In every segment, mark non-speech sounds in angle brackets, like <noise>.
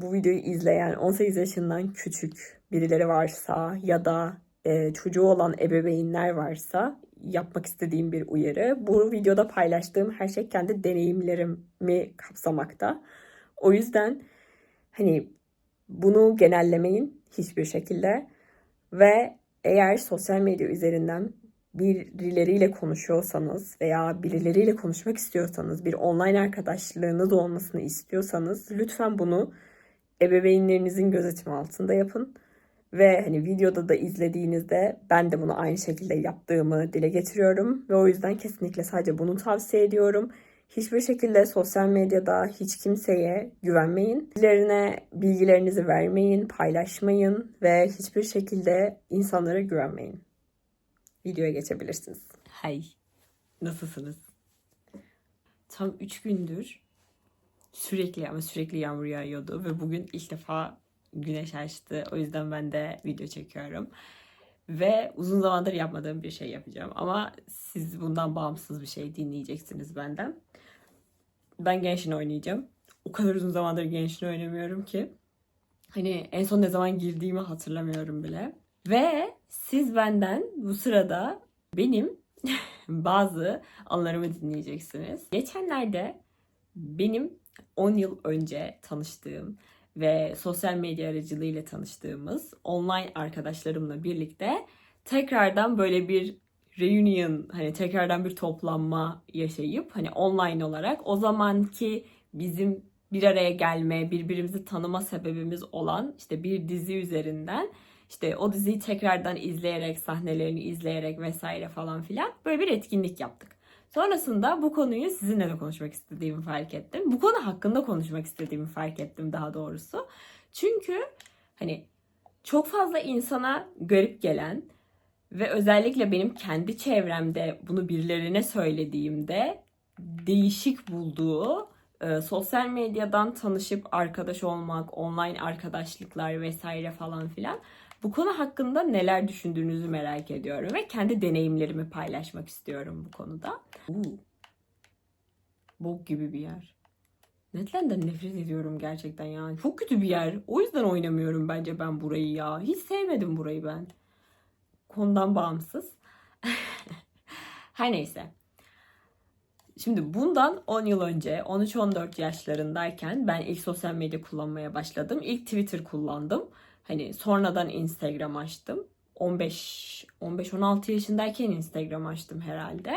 bu videoyu izleyen 18 yaşından küçük birileri varsa ya da e, çocuğu olan ebeveynler varsa yapmak istediğim bir uyarı. Bu videoda paylaştığım her şey kendi deneyimlerimi kapsamakta. O yüzden hani bunu genellemeyin hiçbir şekilde ve eğer sosyal medya üzerinden birileriyle konuşuyorsanız veya birileriyle konuşmak istiyorsanız, bir online arkadaşlığınız olmasını istiyorsanız lütfen bunu ebeveynlerinizin gözetimi altında yapın. Ve hani videoda da izlediğinizde ben de bunu aynı şekilde yaptığımı dile getiriyorum. Ve o yüzden kesinlikle sadece bunu tavsiye ediyorum. Hiçbir şekilde sosyal medyada hiç kimseye güvenmeyin. Birilerine bilgilerinizi vermeyin, paylaşmayın ve hiçbir şekilde insanlara güvenmeyin. Videoya geçebilirsiniz. Hay, nasılsınız? Tam 3 gündür sürekli ama sürekli yağmur yağıyordu ve bugün ilk defa güneş açtı. O yüzden ben de video çekiyorum. Ve uzun zamandır yapmadığım bir şey yapacağım. Ama siz bundan bağımsız bir şey dinleyeceksiniz benden. Ben Genshin oynayacağım. O kadar uzun zamandır Genshin oynamıyorum ki. Hani en son ne zaman girdiğimi hatırlamıyorum bile. Ve siz benden bu sırada benim <laughs> bazı anılarımı dinleyeceksiniz. Geçenlerde benim 10 yıl önce tanıştığım ve sosyal medya aracılığıyla tanıştığımız online arkadaşlarımla birlikte tekrardan böyle bir reunion hani tekrardan bir toplanma yaşayıp hani online olarak o zamanki bizim bir araya gelme, birbirimizi tanıma sebebimiz olan işte bir dizi üzerinden işte o diziyi tekrardan izleyerek, sahnelerini izleyerek vesaire falan filan böyle bir etkinlik yaptık. Sonrasında bu konuyu sizinle de konuşmak istediğimi fark ettim. Bu konu hakkında konuşmak istediğimi fark ettim daha doğrusu. Çünkü hani çok fazla insana garip gelen ve özellikle benim kendi çevremde bunu birilerine söylediğimde değişik bulduğu e, sosyal medyadan tanışıp arkadaş olmak, online arkadaşlıklar vesaire falan filan bu konu hakkında neler düşündüğünüzü merak ediyorum ve kendi deneyimlerimi paylaşmak istiyorum bu konuda. Uu. Bok gibi bir yer. Netland'den nefret ediyorum gerçekten yani. Çok kötü bir yer. O yüzden oynamıyorum bence ben burayı ya. Hiç sevmedim burayı ben. Konudan bağımsız. <laughs> Her neyse. Şimdi bundan 10 yıl önce 13-14 yaşlarındayken ben ilk sosyal medya kullanmaya başladım. İlk Twitter kullandım. Hani sonradan Instagram açtım. 15 15-16 yaşındayken Instagram açtım herhalde.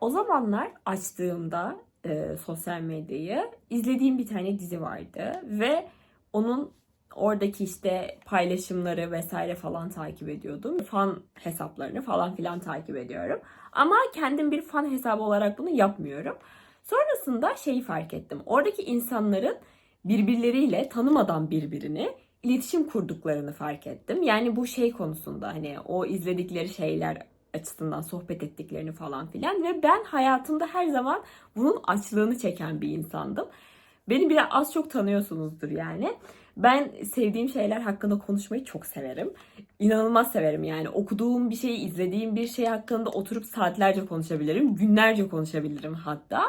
O zamanlar açtığımda e, sosyal medyayı izlediğim bir tane dizi vardı ve onun oradaki işte paylaşımları vesaire falan takip ediyordum. Fan hesaplarını falan filan takip ediyorum. Ama kendim bir fan hesabı olarak bunu yapmıyorum. Sonrasında şeyi fark ettim. Oradaki insanların birbirleriyle tanımadan birbirini iletişim kurduklarını fark ettim. Yani bu şey konusunda hani o izledikleri şeyler açısından sohbet ettiklerini falan filan ve ben hayatımda her zaman bunun açlığını çeken bir insandım. Beni biraz az çok tanıyorsunuzdur yani. Ben sevdiğim şeyler hakkında konuşmayı çok severim. İnanılmaz severim yani. Okuduğum bir şeyi, izlediğim bir şey hakkında oturup saatlerce konuşabilirim. Günlerce konuşabilirim hatta.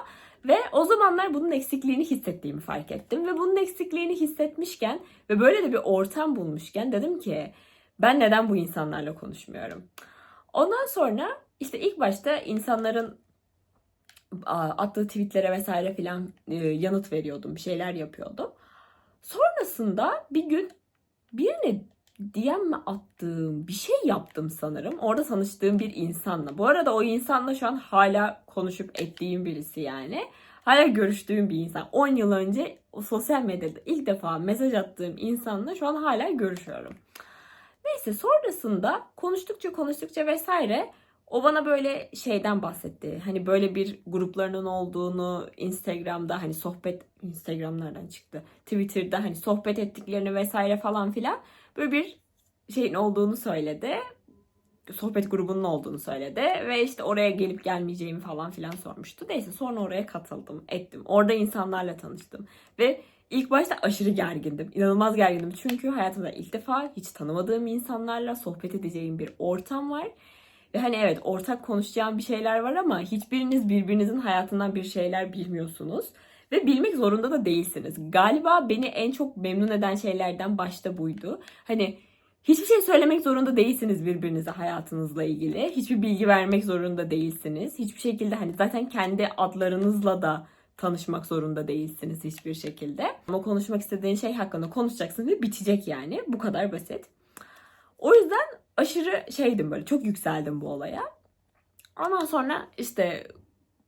Ve o zamanlar bunun eksikliğini hissettiğimi fark ettim. Ve bunun eksikliğini hissetmişken ve böyle de bir ortam bulmuşken dedim ki ben neden bu insanlarla konuşmuyorum? Ondan sonra işte ilk başta insanların attığı tweetlere vesaire filan e, yanıt veriyordum. Bir şeyler yapıyordum. Sonrasında bir gün birine DM mi attığım bir şey yaptım sanırım. Orada tanıştığım bir insanla. Bu arada o insanla şu an hala konuşup ettiğim birisi yani. Hala görüştüğüm bir insan. 10 yıl önce sosyal medyada ilk defa mesaj attığım insanla şu an hala görüşüyorum. Neyse sonrasında konuştukça konuştukça vesaire o bana böyle şeyden bahsetti. Hani böyle bir gruplarının olduğunu Instagram'da hani sohbet Instagram'lardan çıktı. Twitter'da hani sohbet ettiklerini vesaire falan filan böyle bir şeyin olduğunu söyledi. Sohbet grubunun olduğunu söyledi ve işte oraya gelip gelmeyeceğimi falan filan sormuştu. Neyse sonra oraya katıldım, ettim. Orada insanlarla tanıştım ve ilk başta aşırı gergindim. İnanılmaz gergindim çünkü hayatımda ilk defa hiç tanımadığım insanlarla sohbet edeceğim bir ortam var. Ve hani evet ortak konuşacağım bir şeyler var ama hiçbiriniz birbirinizin hayatından bir şeyler bilmiyorsunuz. Ve bilmek zorunda da değilsiniz. Galiba beni en çok memnun eden şeylerden başta buydu. Hani hiçbir şey söylemek zorunda değilsiniz birbirinize hayatınızla ilgili. Hiçbir bilgi vermek zorunda değilsiniz. Hiçbir şekilde hani zaten kendi adlarınızla da tanışmak zorunda değilsiniz hiçbir şekilde. Ama konuşmak istediğin şey hakkında konuşacaksın ve bitecek yani. Bu kadar basit. O yüzden aşırı şeydim böyle çok yükseldim bu olaya. Ondan sonra işte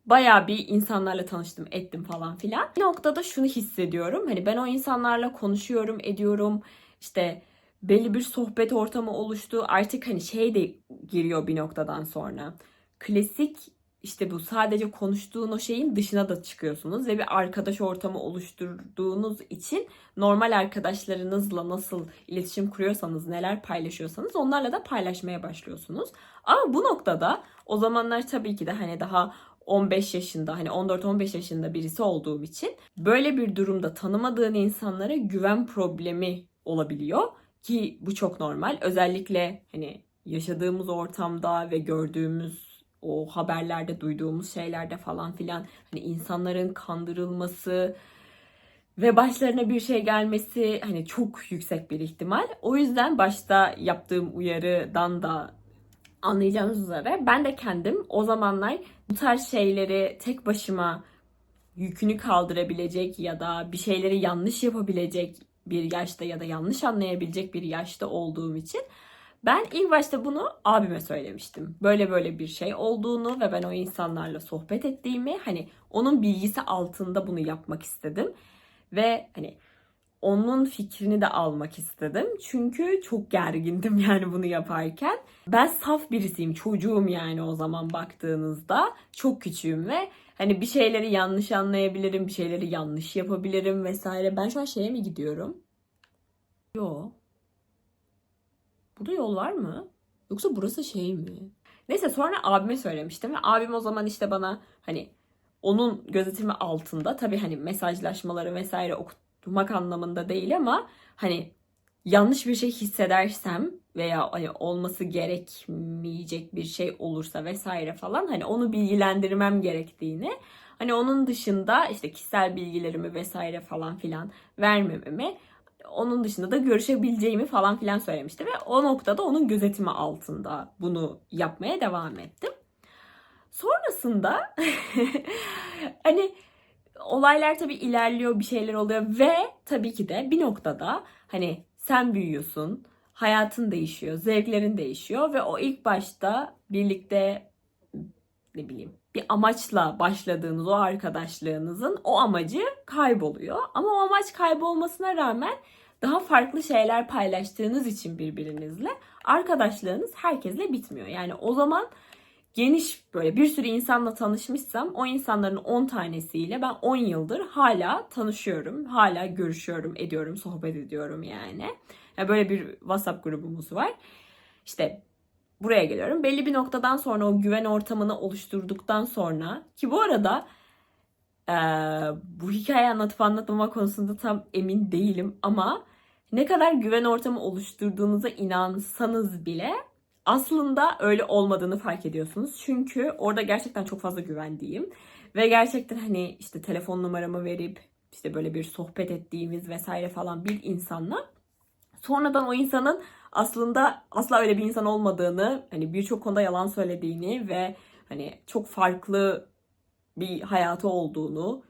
bayağı bir insanlarla tanıştım ettim falan filan. Bir noktada şunu hissediyorum. Hani ben o insanlarla konuşuyorum ediyorum. İşte belli bir sohbet ortamı oluştu. Artık hani şey de giriyor bir noktadan sonra. Klasik işte bu sadece konuştuğun o şeyin dışına da çıkıyorsunuz ve bir arkadaş ortamı oluşturduğunuz için normal arkadaşlarınızla nasıl iletişim kuruyorsanız, neler paylaşıyorsanız onlarla da paylaşmaya başlıyorsunuz. Ama bu noktada o zamanlar tabii ki de hani daha 15 yaşında hani 14-15 yaşında birisi olduğum için böyle bir durumda tanımadığın insanlara güven problemi olabiliyor ki bu çok normal. Özellikle hani yaşadığımız ortamda ve gördüğümüz o haberlerde duyduğumuz şeylerde falan filan hani insanların kandırılması ve başlarına bir şey gelmesi hani çok yüksek bir ihtimal. O yüzden başta yaptığım uyarıdan da anlayacağınız üzere ben de kendim o zamanlar bu tarz şeyleri tek başıma yükünü kaldırabilecek ya da bir şeyleri yanlış yapabilecek bir yaşta ya da yanlış anlayabilecek bir yaşta olduğum için ben ilk başta bunu abime söylemiştim. Böyle böyle bir şey olduğunu ve ben o insanlarla sohbet ettiğimi hani onun bilgisi altında bunu yapmak istedim. Ve hani onun fikrini de almak istedim. Çünkü çok gergindim <laughs> yani bunu yaparken. Ben saf birisiyim, çocuğum yani o zaman baktığınızda. Çok küçüğüm ve hani bir şeyleri yanlış anlayabilirim, bir şeyleri yanlış yapabilirim vesaire. Ben şu an şeye mi gidiyorum? Yo. Burada yol var mı? Yoksa burası şey mi? Neyse sonra abime söylemiştim ve abim o zaman işte bana hani onun gözetimi altında tabii hani mesajlaşmaları vesaire okumak anlamında değil ama hani yanlış bir şey hissedersem veya hani olması gerekmeyecek bir şey olursa vesaire falan hani onu bilgilendirmem gerektiğini hani onun dışında işte kişisel bilgilerimi vesaire falan filan vermememi onun dışında da görüşebileceğimi falan filan söylemişti ve o noktada onun gözetimi altında bunu yapmaya devam ettim. Sonrasında <laughs> hani olaylar tabii ilerliyor, bir şeyler oluyor ve tabii ki de bir noktada hani sen büyüyorsun, hayatın değişiyor, zevklerin değişiyor ve o ilk başta birlikte ne bileyim bir amaçla başladığınız o arkadaşlığınızın o amacı kayboluyor. Ama o amaç kaybolmasına rağmen daha farklı şeyler paylaştığınız için birbirinizle arkadaşlığınız herkesle bitmiyor. Yani o zaman geniş böyle bir sürü insanla tanışmışsam o insanların 10 tanesiyle ben 10 yıldır hala tanışıyorum. Hala görüşüyorum, ediyorum, sohbet ediyorum yani. yani böyle bir WhatsApp grubumuz var. İşte buraya geliyorum. Belli bir noktadan sonra o güven ortamını oluşturduktan sonra ki bu arada ee, bu hikaye anlatıp anlatmama konusunda tam emin değilim ama ne kadar güven ortamı oluşturduğunuza inansanız bile aslında öyle olmadığını fark ediyorsunuz. Çünkü orada gerçekten çok fazla güvendiğim ve gerçekten hani işte telefon numaramı verip işte böyle bir sohbet ettiğimiz vesaire falan bir insanla sonradan o insanın aslında asla öyle bir insan olmadığını, hani birçok konuda yalan söylediğini ve hani çok farklı bir hayatı olduğunu,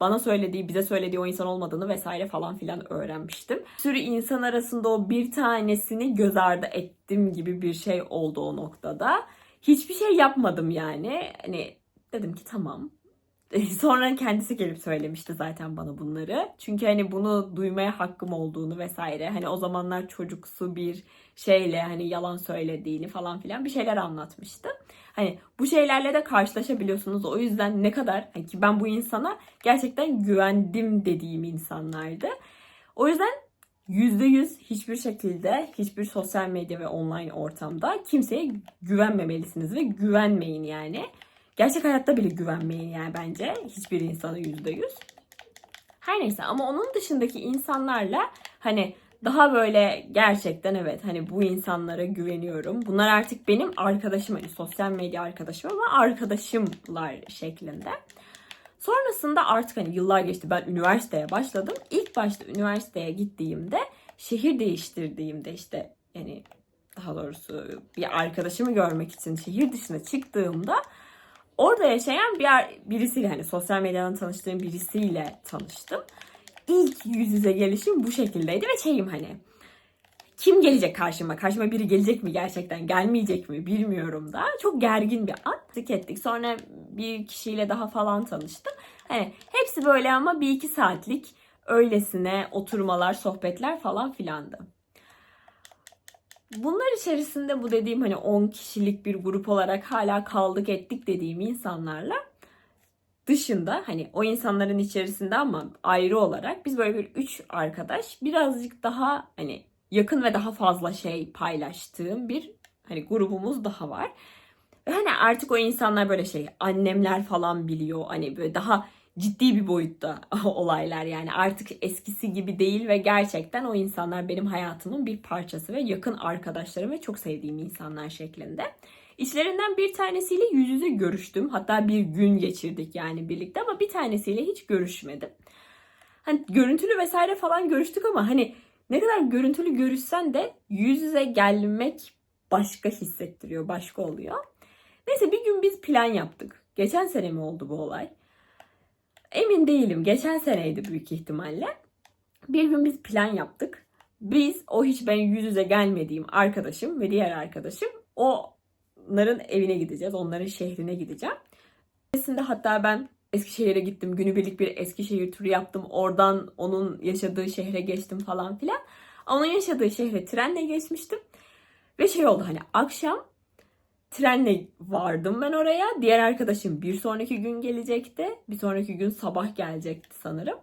bana söylediği, bize söylediği o insan olmadığını vesaire falan filan öğrenmiştim. Bir sürü insan arasında o bir tanesini göz ardı ettim gibi bir şey oldu o noktada. Hiçbir şey yapmadım yani. Hani dedim ki tamam <laughs> Sonra kendisi gelip söylemişti zaten bana bunları. Çünkü hani bunu duymaya hakkım olduğunu vesaire. Hani o zamanlar çocuksu bir şeyle hani yalan söylediğini falan filan bir şeyler anlatmıştı. Hani bu şeylerle de karşılaşabiliyorsunuz. O yüzden ne kadar hani ki ben bu insana gerçekten güvendim dediğim insanlardı. O yüzden %100 hiçbir şekilde hiçbir sosyal medya ve online ortamda kimseye güvenmemelisiniz ve güvenmeyin yani. Gerçek hayatta bile güvenmeyin yani bence hiçbir insana yüzde yüz. Her neyse ama onun dışındaki insanlarla hani daha böyle gerçekten evet hani bu insanlara güveniyorum. Bunlar artık benim arkadaşım hani sosyal medya arkadaşım ama arkadaşımlar şeklinde. Sonrasında artık hani yıllar geçti ben üniversiteye başladım. İlk başta üniversiteye gittiğimde şehir değiştirdiğimde işte yani daha doğrusu bir arkadaşımı görmek için şehir dışına çıktığımda orada yaşayan bir birisiyle hani sosyal medyadan tanıştığım birisiyle tanıştım. İlk yüz yüze gelişim bu şekildeydi ve şeyim hani kim gelecek karşıma? Karşıma biri gelecek mi gerçekten? Gelmeyecek mi? Bilmiyorum da. Çok gergin bir an. ettik. Sonra bir kişiyle daha falan tanıştım. Hani hepsi böyle ama bir iki saatlik öylesine oturmalar, sohbetler falan filandı. Bunlar içerisinde bu dediğim hani 10 kişilik bir grup olarak hala kaldık ettik dediğim insanlarla dışında hani o insanların içerisinde ama ayrı olarak biz böyle bir üç arkadaş birazcık daha hani yakın ve daha fazla şey paylaştığım bir hani grubumuz daha var. Ve hani artık o insanlar böyle şey annemler falan biliyor. Hani böyle daha ciddi bir boyutta <laughs> olaylar yani artık eskisi gibi değil ve gerçekten o insanlar benim hayatımın bir parçası ve yakın arkadaşlarım ve çok sevdiğim insanlar şeklinde. İçlerinden bir tanesiyle yüz yüze görüştüm. Hatta bir gün geçirdik yani birlikte ama bir tanesiyle hiç görüşmedim. Hani görüntülü vesaire falan görüştük ama hani ne kadar görüntülü görüşsen de yüz yüze gelmek başka hissettiriyor, başka oluyor. Neyse bir gün biz plan yaptık. Geçen sene mi oldu bu olay? Emin değilim. Geçen seneydi büyük ihtimalle. Bir gün biz plan yaptık. Biz o hiç ben yüz yüze gelmediğim arkadaşım ve diğer arkadaşım onların evine gideceğiz. Onların şehrine gideceğim. Öncesinde hatta ben Eskişehir'e gittim. Günübirlik bir Eskişehir turu yaptım. Oradan onun yaşadığı şehre geçtim falan filan. Onun yaşadığı şehre trenle geçmiştim. Ve şey oldu hani akşam trenle vardım ben oraya. Diğer arkadaşım bir sonraki gün gelecekti. Bir sonraki gün sabah gelecekti sanırım.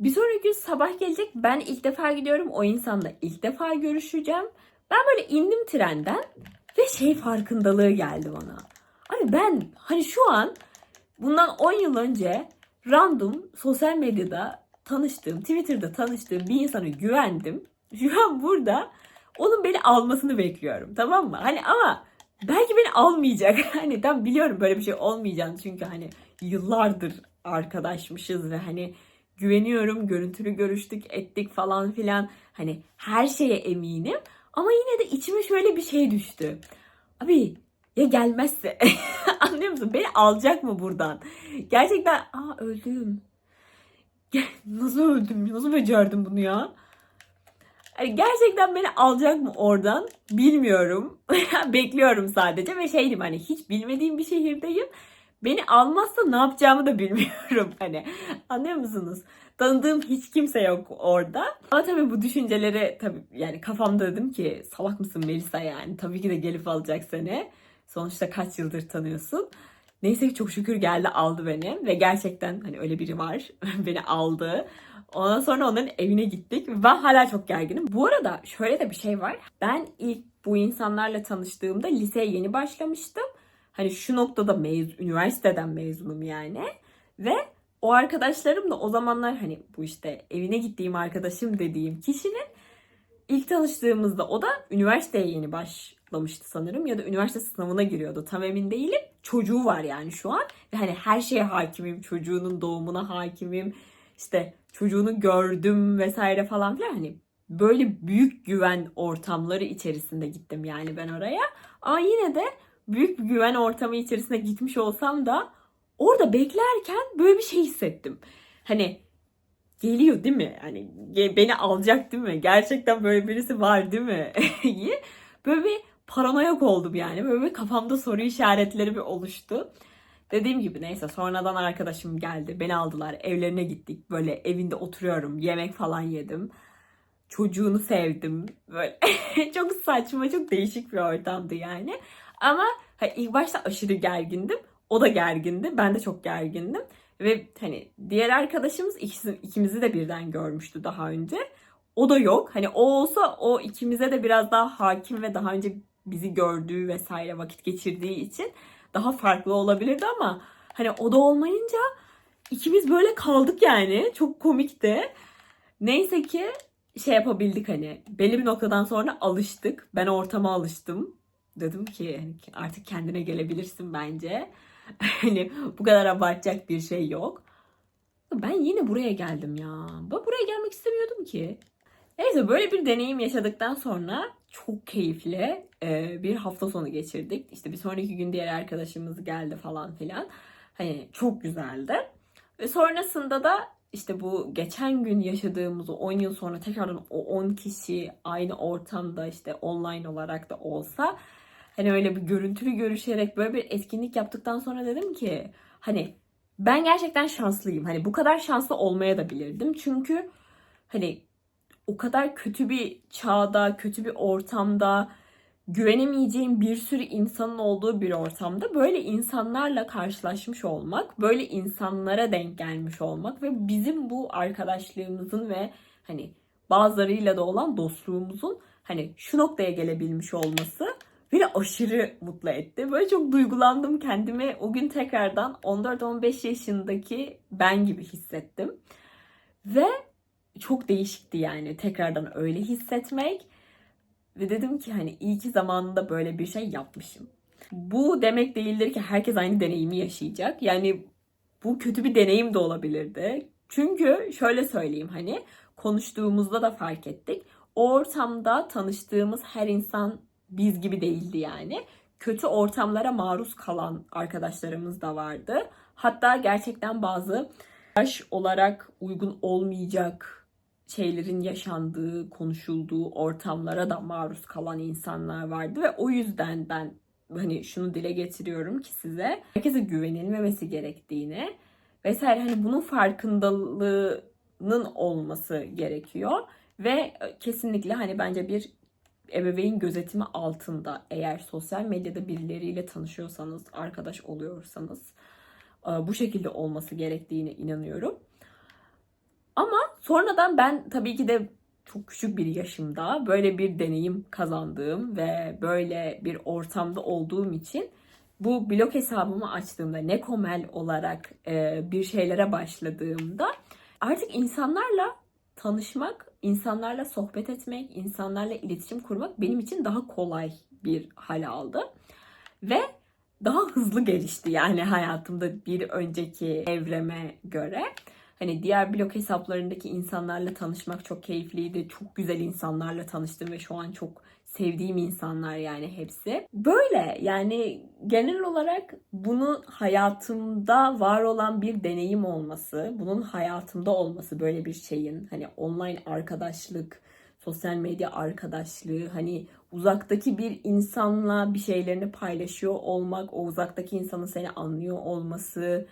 Bir sonraki gün sabah gelecek. Ben ilk defa gidiyorum. O insanla ilk defa görüşeceğim. Ben böyle indim trenden ve şey farkındalığı geldi bana. Hani ben hani şu an bundan 10 yıl önce random sosyal medyada tanıştığım, Twitter'da tanıştığım bir insana güvendim. Şu an burada onun beni almasını bekliyorum. Tamam mı? Hani ama belki beni almayacak. <laughs> Hani tam biliyorum böyle bir şey olmayacağını çünkü hani yıllardır arkadaşmışız ve hani güveniyorum. Görüntülü görüştük, ettik falan filan. Hani her şeye eminim. Ama yine de içime şöyle bir şey düştü. Abi ya gelmezse <laughs> anlıyor musun? Beni alacak mı buradan? Gerçekten aa öldüm. Nasıl öldüm? Nasıl becerdim bunu ya? Yani gerçekten beni alacak mı oradan bilmiyorum. <laughs> Bekliyorum sadece ve şeydim hani hiç bilmediğim bir şehirdeyim. Beni almazsa ne yapacağımı da bilmiyorum <laughs> hani. Anlıyor musunuz? Tanıdığım hiç kimse yok orada. Ama tabii bu düşünceleri tabii yani kafamda dedim ki salak mısın Melisa yani. Tabii ki de gelip alacak seni. Sonuçta kaç yıldır tanıyorsun. Neyse ki çok şükür geldi aldı beni ve gerçekten hani öyle biri var <laughs> beni aldı. Ondan sonra onların evine gittik. Ben hala çok gerginim. Bu arada şöyle de bir şey var. Ben ilk bu insanlarla tanıştığımda liseye yeni başlamıştım. Hani şu noktada mez üniversiteden mezunum yani. Ve o arkadaşlarım da o zamanlar hani bu işte evine gittiğim arkadaşım dediğim kişinin ilk tanıştığımızda o da üniversiteye yeni başlamıştı sanırım ya da üniversite sınavına giriyordu tam emin değilim. Çocuğu var yani şu an ve hani her şeye hakimim çocuğunun doğumuna hakimim işte çocuğunu gördüm vesaire falan filan hani böyle büyük güven ortamları içerisinde gittim yani ben oraya. Ama yine de büyük bir güven ortamı içerisine gitmiş olsam da orada beklerken böyle bir şey hissettim. Hani geliyor değil mi? Hani beni alacak değil mi? Gerçekten böyle birisi var değil mi? <laughs> böyle bir paranoyak oldum yani. Böyle bir kafamda soru işaretleri bir oluştu. Dediğim gibi neyse sonradan arkadaşım geldi. Beni aldılar. Evlerine gittik. Böyle evinde oturuyorum. Yemek falan yedim. Çocuğunu sevdim. Böyle <laughs> çok saçma, çok değişik bir ortamdı yani. Ama hani ilk başta aşırı gergindim. O da gergindi. Ben de çok gergindim. Ve hani diğer arkadaşımız ikisi, ikimizi de birden görmüştü daha önce. O da yok. Hani o olsa o ikimize de biraz daha hakim ve daha önce bizi gördüğü vesaire vakit geçirdiği için daha farklı olabilirdi ama hani o da olmayınca ikimiz böyle kaldık yani. Çok komikti. Neyse ki şey yapabildik hani belli bir noktadan sonra alıştık. Ben ortama alıştım. Dedim ki hani artık kendine gelebilirsin bence. <laughs> Hani bu kadar abartacak bir şey yok. Ben yine buraya geldim ya. Ben buraya gelmek istemiyordum ki. Neyse böyle bir deneyim yaşadıktan sonra çok keyifli bir hafta sonu geçirdik. İşte bir sonraki gün diğer arkadaşımız geldi falan filan. Hani çok güzeldi. Ve sonrasında da işte bu geçen gün yaşadığımız o 10 yıl sonra tekrardan o 10 kişi aynı ortamda işte online olarak da olsa hani öyle bir görüntülü görüşerek böyle bir etkinlik yaptıktan sonra dedim ki hani ben gerçekten şanslıyım. Hani bu kadar şanslı olmaya da bilirdim. Çünkü hani o kadar kötü bir çağda, kötü bir ortamda, güvenemeyeceğim bir sürü insanın olduğu bir ortamda böyle insanlarla karşılaşmış olmak, böyle insanlara denk gelmiş olmak ve bizim bu arkadaşlığımızın ve hani bazılarıyla da olan dostluğumuzun hani şu noktaya gelebilmiş olması beni aşırı mutlu etti. Böyle çok duygulandım kendimi. O gün tekrardan 14-15 yaşındaki ben gibi hissettim. Ve çok değişikti yani tekrardan öyle hissetmek. Ve dedim ki hani iyi ki zamanında böyle bir şey yapmışım. Bu demek değildir ki herkes aynı deneyimi yaşayacak. Yani bu kötü bir deneyim de olabilirdi. Çünkü şöyle söyleyeyim hani konuştuğumuzda da fark ettik. O ortamda tanıştığımız her insan biz gibi değildi yani. Kötü ortamlara maruz kalan arkadaşlarımız da vardı. Hatta gerçekten bazı yaş olarak uygun olmayacak şeylerin yaşandığı, konuşulduğu ortamlara da maruz kalan insanlar vardı ve o yüzden ben hani şunu dile getiriyorum ki size herkese güvenilmemesi gerektiğini vesaire hani bunun farkındalığının olması gerekiyor ve kesinlikle hani bence bir ebeveyn gözetimi altında eğer sosyal medyada birileriyle tanışıyorsanız, arkadaş oluyorsanız bu şekilde olması gerektiğine inanıyorum. Ama sonradan ben tabii ki de çok küçük bir yaşımda böyle bir deneyim kazandığım ve böyle bir ortamda olduğum için bu blog hesabımı açtığımda Nekomel olarak bir şeylere başladığımda artık insanlarla tanışmak, insanlarla sohbet etmek, insanlarla iletişim kurmak benim için daha kolay bir hal aldı. Ve daha hızlı gelişti yani hayatımda bir önceki evreme göre. Hani diğer blog hesaplarındaki insanlarla tanışmak çok keyifliydi. Çok güzel insanlarla tanıştım ve şu an çok sevdiğim insanlar yani hepsi. Böyle yani genel olarak bunu hayatımda var olan bir deneyim olması, bunun hayatımda olması böyle bir şeyin hani online arkadaşlık, sosyal medya arkadaşlığı, hani uzaktaki bir insanla bir şeylerini paylaşıyor olmak, o uzaktaki insanın seni anlıyor olması,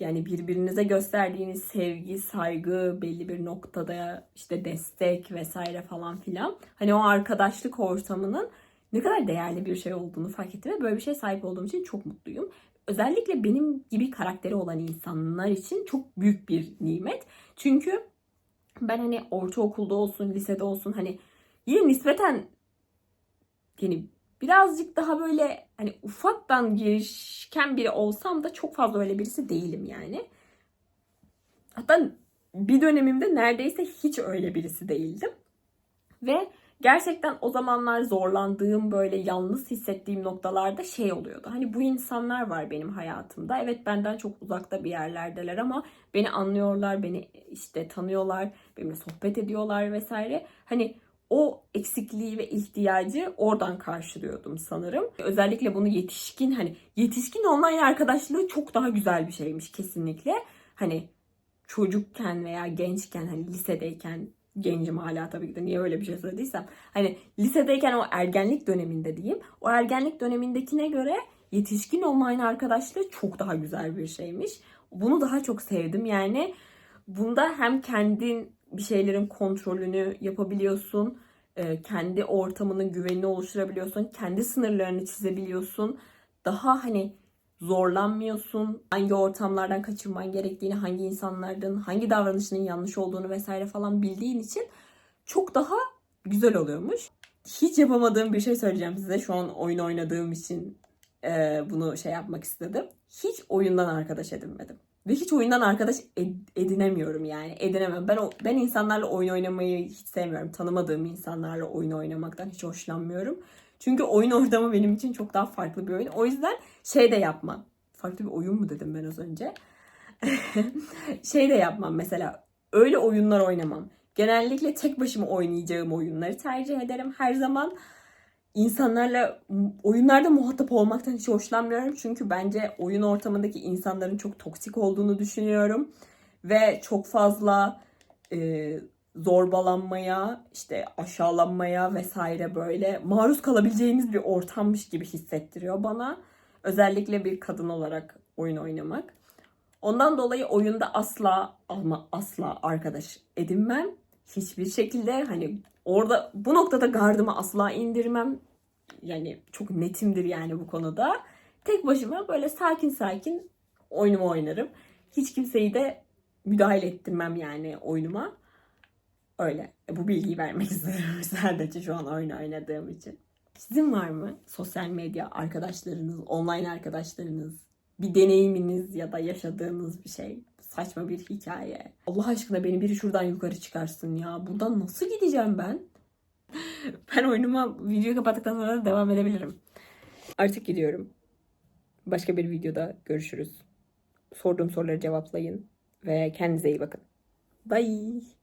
yani birbirinize gösterdiğiniz sevgi, saygı, belli bir noktada işte destek vesaire falan filan. Hani o arkadaşlık ortamının ne kadar değerli bir şey olduğunu fark ettim ve böyle bir şey sahip olduğum için çok mutluyum. Özellikle benim gibi karakteri olan insanlar için çok büyük bir nimet. Çünkü ben hani ortaokulda olsun, lisede olsun hani yine nispeten yani birazcık daha böyle hani ufaktan girişken biri olsam da çok fazla öyle birisi değilim yani. Hatta bir dönemimde neredeyse hiç öyle birisi değildim. Ve gerçekten o zamanlar zorlandığım böyle yalnız hissettiğim noktalarda şey oluyordu. Hani bu insanlar var benim hayatımda. Evet benden çok uzakta bir yerlerdeler ama beni anlıyorlar, beni işte tanıyorlar, benimle sohbet ediyorlar vesaire. Hani o eksikliği ve ihtiyacı oradan karşılıyordum sanırım. Özellikle bunu yetişkin hani yetişkin online arkadaşlığı çok daha güzel bir şeymiş kesinlikle. Hani çocukken veya gençken hani lisedeyken gencim hala tabii ki de niye öyle bir şey söylediysem. Hani lisedeyken o ergenlik döneminde diyeyim. O ergenlik dönemindekine göre yetişkin online arkadaşlığı çok daha güzel bir şeymiş. Bunu daha çok sevdim. Yani bunda hem kendin bir şeylerin kontrolünü yapabiliyorsun. E, kendi ortamının güvenini oluşturabiliyorsun. Kendi sınırlarını çizebiliyorsun. Daha hani zorlanmıyorsun. Hangi ortamlardan kaçınman gerektiğini, hangi insanlardan, hangi davranışının yanlış olduğunu vesaire falan bildiğin için çok daha güzel oluyormuş. Hiç yapamadığım bir şey söyleyeceğim size. Şu an oyun oynadığım için e, bunu şey yapmak istedim. Hiç oyundan arkadaş edinmedim. Ve hiç oyundan arkadaş edinemiyorum yani. Edinemem. Ben ben insanlarla oyun oynamayı hiç sevmiyorum. Tanımadığım insanlarla oyun oynamaktan hiç hoşlanmıyorum. Çünkü oyun <laughs> ortamı benim için çok daha farklı bir oyun. O yüzden şey de yapma. Farklı bir oyun mu dedim ben az önce. <laughs> şey de yapmam mesela. Öyle oyunlar oynamam. Genellikle tek başıma oynayacağım oyunları tercih ederim. Her zaman insanlarla oyunlarda muhatap olmaktan hiç hoşlanmıyorum. Çünkü bence oyun ortamındaki insanların çok toksik olduğunu düşünüyorum. Ve çok fazla e, zorbalanmaya, işte aşağılanmaya vesaire böyle maruz kalabileceğiniz bir ortammış gibi hissettiriyor bana. Özellikle bir kadın olarak oyun oynamak. Ondan dolayı oyunda asla ama asla arkadaş edinmem. Hiçbir şekilde hani orada bu noktada gardımı asla indirmem. Yani çok netimdir yani bu konuda. Tek başıma böyle sakin sakin oyunumu oynarım. Hiç kimseyi de müdahale ettirmem yani oyunuma. Öyle. E, Bu bilgiyi vermek <laughs> istiyorum sadece şu an oyun oynadığım için. Sizin var mı sosyal medya arkadaşlarınız, online arkadaşlarınız, bir deneyiminiz ya da yaşadığınız bir şey? Saçma bir hikaye. Allah aşkına beni biri şuradan yukarı çıkarsın ya. Buradan nasıl gideceğim ben? <laughs> ben oyunuma videoyu kapattıktan sonra da devam edebilirim. Artık gidiyorum. Başka bir videoda görüşürüz. Sorduğum soruları cevaplayın ve kendinize iyi bakın. Bye.